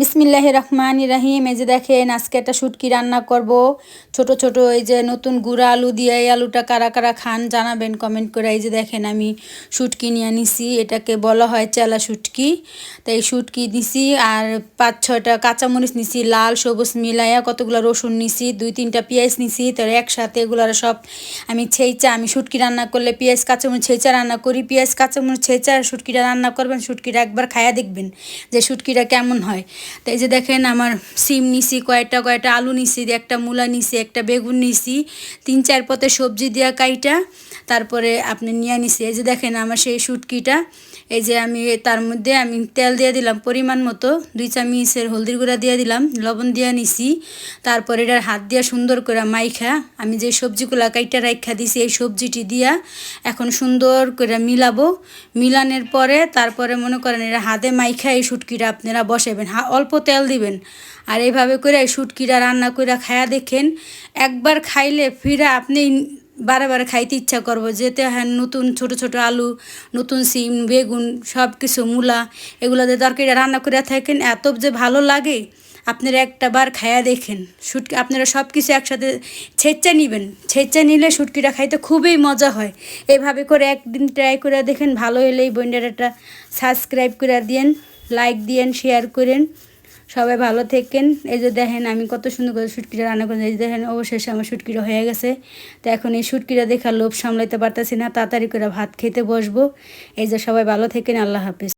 বিসমিল্লাহ রহমান রাহিম। এই যে দেখেন, আজকে একটা শুটকি রান্না করব। ছোট ছোট, এই যে নতুন গুঁড়া আলু দিয়ে এই আলুটা কারা কারা খান জানাবেন কমেন্ট করে। এই যে দেখেন, আমি শুটকি নিয়ে নিছি। এটাকে বলা হয় চেলা শুটকি। তাই শুটকি নিছি আর পাঁচ, ছয়টা কাঁচামরিচ নিছি, লাল, সবুজ মিলাইয়া কতগুলো রসুন নিছি, দুই, তিনটা পেঁয়াজ নিছি। তো একসাথে এগুলোর সব আমি ছেইচা আমি শুটকি রান্না করলে পেঁয়াজ, কাঁচামরিচ ছেঁচা রান্না করি। পেঁয়াজ, কাঁচামরিচ ছেঁচা, শুটকিটা রান্না করবেন, শুটকিটা একবার খায়া দেখবেন যে শুটকিটা কেমন হয়। তো এই যে দেখেন আমার সিম নিছি, কয়েকটা কয়েকটা আলু নিছি একটা মূলা নিছি, একটা বেগুন নিছি, তিন, চার পথে সবজি দেওয়া কাইটা, তারপরে আপনি নিয়ে নিছি। এই যে দেখেন আমার সেই শুটকিটা এই যে আমি তার মধ্যে আমি তেল দিয়ে দিলাম পরিমাণ মতো, দুই চামিচের হলদির গুঁড়া দিয়ে দিলাম, লবণ দিয়ে নিছি, তারপরে এটার হাত দিয়া সুন্দর করে মাইখা, আমি যে সবজিগুলো কাইটা রাইখা দিছি, এই সবজিটি দিয়া এখন সুন্দর করে মিলাবো। মিলানোর পরে তারপরে মনে করেন এটা হাতে মাইখা এই শুটকিটা আপনারা বসাবেন অল্প তেল দিবেন। আর এইভাবে করে শুটকিটা রান্না করে খায়া দেখেন, একবার খাইলে ফিরে আপনি বারে বারে খাইতে ইচ্ছা করব। যেতে হ্যাঁ নতুন ছোট ছোট আলু, নতুন সিম, বেগুন সব কিছু মূলা, এগুলো দিয়ে তরকারিটা রান্না করে থাকেন, এত যে ভালো লাগে, আপনারা একটা বার খায়া দেখেন। শুটকি, আপনারা সব কিছু একসাথে ছেঁচা নেবেন। ছেঁচা নিলে শুটকিটা খাইতে খুবই মজা হয়। এইভাবে করে একদিন ট্রাই করে দেখেন, ভালো হলে এই একটা সাবস্ক্রাইব করে দিয়েন লাইক দিয়েন শেয়ার করেন। সবাই ভালো থেকেন। এই যে দেখেন, আমি কত সুন্দর করে সুটকিটা রান্না করেন এই যে দেখেন, অবশেষে আমার সুটকিটা হয়ে গেছে। তো এখন এই সুটকিটা দেখার লোভ সামলাইতে পারতেছি না। তাড়াতাড়ি করে ভাত খেতে বসবো। এই যে সবাই ভালো থেকেন, আল্লাহ হাফিজ।